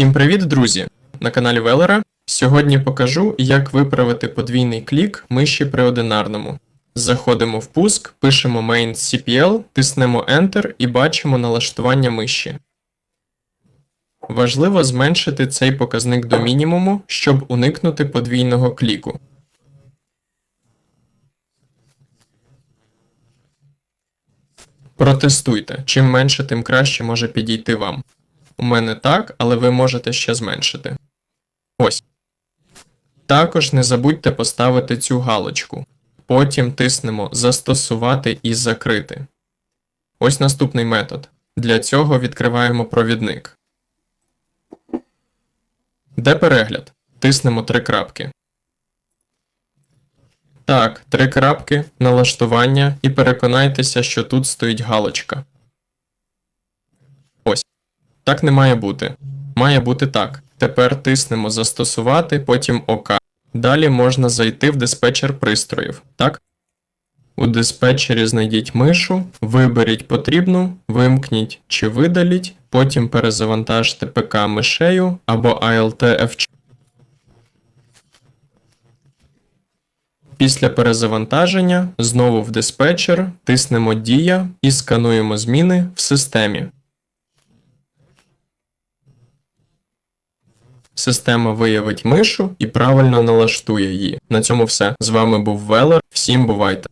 Всім привіт, друзі! На каналі Велера. Сьогодні покажу, як виправити подвійний клік миші при одинарному. Заходимо в пуск, пишемо main CPL, тиснемо Enter і бачимо налаштування миші. Важливо зменшити цей показник до мінімуму, щоб уникнути подвійного кліку. Протестуйте. Чим менше, тим краще може підійти вам. У мене так, але ви можете ще зменшити. Ось. Також не забудьте поставити цю галочку. Потім тиснемо Застосувати і закрити. Ось наступний метод. Для цього відкриваємо провідник. Де перегляд? Тиснемо три крапки. Так, три крапки, налаштування і переконайтеся, що тут стоїть галочка. Так не має бути. Має бути так. Тепер тиснемо Застосувати, потім ОК. Далі можна зайти в диспетчер пристроїв, так? У диспетчері знайдіть мишу, виберіть потрібну, вимкніть чи видаліть, потім перезавантажте ПК мишею або ALT F4. Після перезавантаження знову в диспетчер тиснемо Дія і скануємо зміни в системі. Система виявить мишу і правильно налаштує її. На цьому все. З вами був Велер. Всім бувайте!